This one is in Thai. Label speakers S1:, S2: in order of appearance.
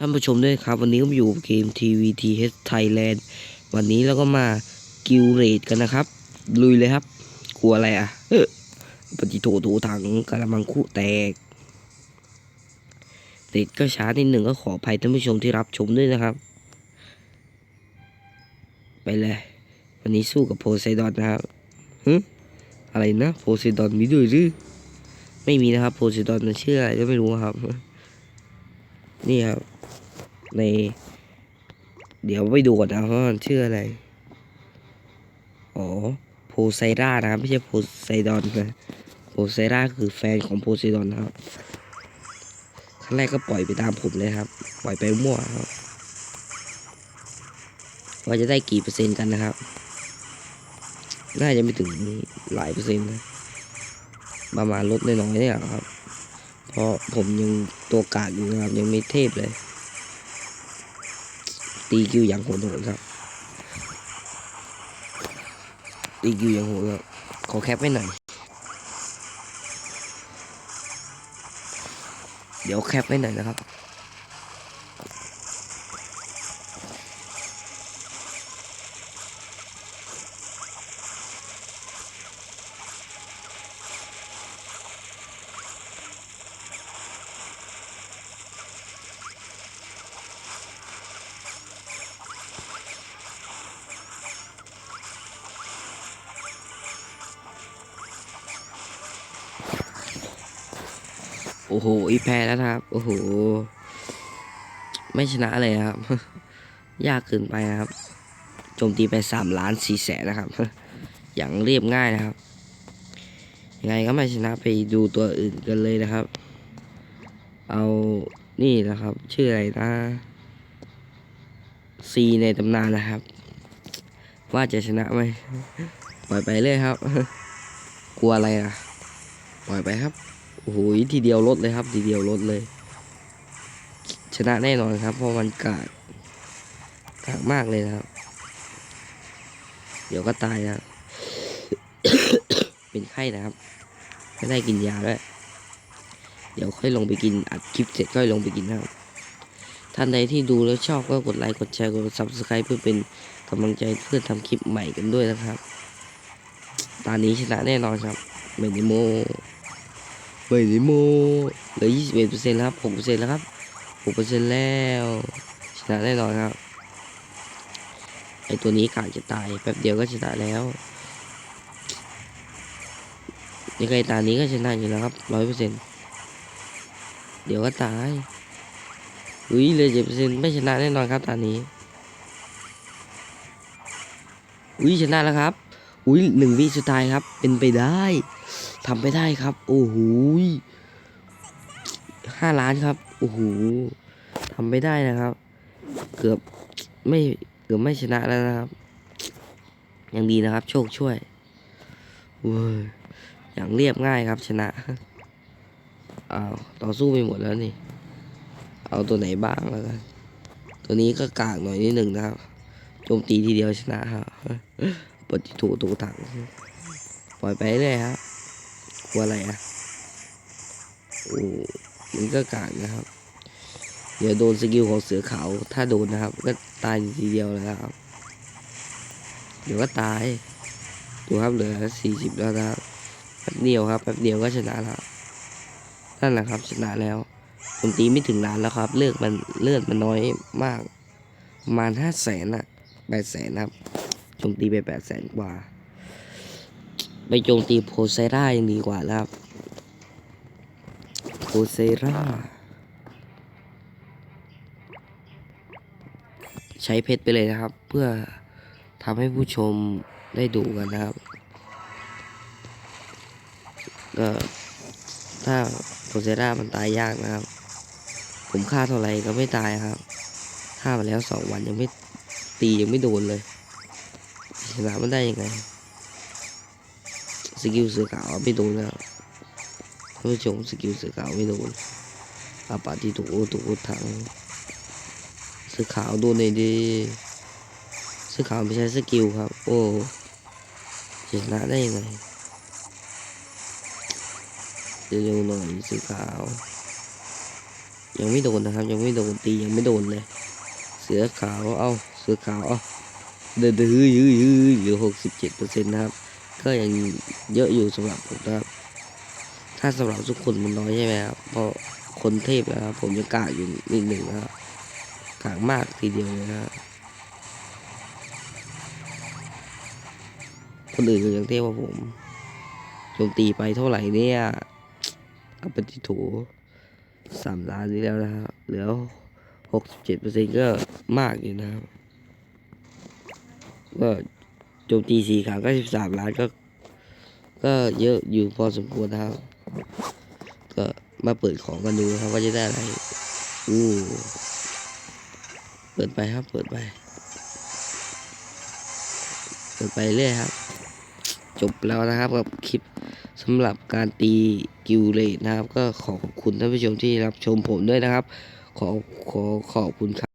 S1: ท่านผู้ชมด้วยครับ วันนี้ผมอยู่เกม TVTH Thailand วันนี้เราก็มากิลเรดกันนะครับ ลุยเลยครับ กลัวอะไรอะ เออปฏิโถถูถังกระมังคุแตกเรดก็ช้านิดหนึ่งก็ขออภัยท่านผู้ชมที่รับชมด้วยนะครับ ไปเลย วันนี้สู้กับโพไซดอนนะครับฮึอะไรนะโพไซดอนมีด้วยหรือไม่มีนะครับโพไซดอนมันชื่ออะไรก็ไม่รู้ครับ นี่ครับ ใน เดี๋ยวไปดูก่อนนะว่ามันชื่ออะไร อ๋อโพไซรานะครับ ไม่ใช่โพไซดอนนะโพไซราคือแฟนของโพไซดอนนะครับครั้งแรกก็ปล่อยไปตามผมเลยครับ ปล่อยไปมั่วครับ ว่าจะได้กี่เปอร์เซ็นต์กันนะครับ น่าจะไม่ถึงหลายเปอร์เซ็นต์นะ ประมาณลดน้อยๆเนี่ยครับ เพราะผมยังตัวกากอยู่นะครับ ยังไม่เทพเลย ตีคิวอย่างโหดโหดครับ ตีคิวอย่างโหดครับ ขอแคปไว้หน่อย เดี๋ยวแคปไว้หน่อยนะครับ โอ้โห อีแพ้แล้วครับ โอ้โห ไม่ชนะเลยครับ ยากเกินไปนะครับ โจมตีไปสามล้านสี่แสนนะครับ อย่างเรียบง่ายนะครับ ยังไงก็ไม่ชนะไปดูตัวอื่นกันเลยนะครับ เอานี่นะครับ ชื่ออะไรนะซีในตำนานนะครับ ว่าจะชนะไหมปล่อยไปเลยครับ กลัวอะไรอะ ปล่อยไปครับ โอ้โหทีเดียวลดเลยครับ ทีเดียวลดเลย ชนะแน่นอนครับ เพราะมันกาดกากมากเลยนะครับ เดี๋ยวก็ตายนะเป็นไข้นะครับไม่ได้กินยาด้วยเดี๋ยวค่อยลงไปกินอัดคลิปเสร็จค่อยลงไปกินนะครับท่านใดที่ดูแล้วชอบก็กดไลค์กดแชร์กด subscribe เพื่อเป็นกำลังใจเพื่อทำคลิปใหม่กันด้วยนะครับ ตอนนี้ชนะแน่นอนครับไม่ได้โม ไม่ได้โมเหลือยี่สิบเอ็ดเปอร์เซ็นต์ครับหกเปอร์เซ็นต์แล้วครับหกเปอร์เซ็นต์แล้วชนะแน่นอนครับไอตัวนี้กาจะตายแป๊บเดียวก็ชนะแล้วยังไงตานี้ก็ชนะอยู่แล้วครับร้อยเปอร์เซ็นต์เดี๋ยวก็ตายอุ้ยเหลยเจ็ดเปอร์เซ็นต์ไม่ชนะแน่นอนครับตานี้อุ้ยชนะแล้วครับ อุ้ยหนึ่งวิสุดท้ายครับ เป็นไปได้ทำไปได้ครับ โอ้โหห้าล้านครับโอ้โหทำไม่ได้นะครับ เกือบไม่เกือบไม่ชนะแล้วนะครับ ยังดีนะครับ โชคช่วยเว้ยอย่างเรียบง่ายครับ ชนะอ้าวต่อสู้ไปหมดแล้วนี่ เอาตัวไหนบ้างแล้วกันตัวนี้ก็กากหน่อยนิดหนึ่งนะครับโจมตีทีเดียวชนะครับ ปฏิถูตูถังปล่อยไปเลยครับกลัวอะไรอะโอ้มันก็กากนะครับเดี๋ยวโดนสกิลของเสือขาวถ้าโดนนะครับ ก็ตายทีเดียวเลยครับ เดี๋ยวก็ตายดูครับเหลือสี่สิบแล้วนะครับแป๊บเดียวครับแป๊บเดียวก็ชนะแล้วนั่นแหละครับชนะแล้วผมตีไม่ถึงล้านแล้วครับ เลือกมันเลือดมันน้อยมากประมาณห้าแสนอะแปดแสนครับ จมตีไปแปดแสนกว่า ไปโจมตีโพไซรายังดีกว่าแล้วครับโพไซราใช้เพชรไปเลยนะครับ เพื่อทำให้ผู้ชมได้ดูกันนะครับก็ถ้าโพไซรามันตายยากนะครับ ผมฆ่าเท่าไหร่ก็ไม่ตายครับฆ่ามาแล้วสองวันยังไม่ตียังไม่โดนเลย ชนะมันได้ยังไง สกิลเสือขาวไม่โดนแล้วท่านผู้ชมสกิลเสือขาวไม่โดนอาปาติถูถูถังเสือขาวโดนเลยดีเสือขาวไม่ใช้สกิลครับ โอ้ชนะได้ยังไงเร็วๆหน่อยเสือขาว ยังไม่โดนนะครับ ยังไม่โดนตียังไม่โดนเลย เสือขาวเอาเสือขาวเอา ดือดยื้อยื้อยื้อเหลือหกสิบเจ็ดเปอร์เซ็นต์นะครับ ก็ยังเยอะอยู่สำหรับผมนะครับ ถ้าสำหรับทุกคนมันน้อยใช่ไหมครับเพราะคนเทพนะครับ ผมยังกากอยู่นิดหนึ่งนะครับกากมากทีเดียวเลยนะครับคนอื่นก็ยังเทพกว่าผมโจมตีไปเท่าไหร่เนี่ยเอาไปที่ถูสามล้านนี้แล้วนะครับเหลือหกสิบเจ็ดเปอร์เซ็นต์ก็มากอยู่นะครับ ก็โจมตีสี่ครั้งก็สิบสามล้านก็ ก็เยอะอยู่พอสมควรนะครับ ก็มาเปิดของกันดูครับว่าจะได้อะไรอู้เปิดไปครับ เปิดไป เปิดไปเรื่อยครับ จบแล้วนะครับกับคลิปสำหรับการตีกิวเลตนะครับ ก็ขอขอบคุณท่านผู้ชมที่รับชมผมด้วยนะครับ ขอขอขอบคุณครับ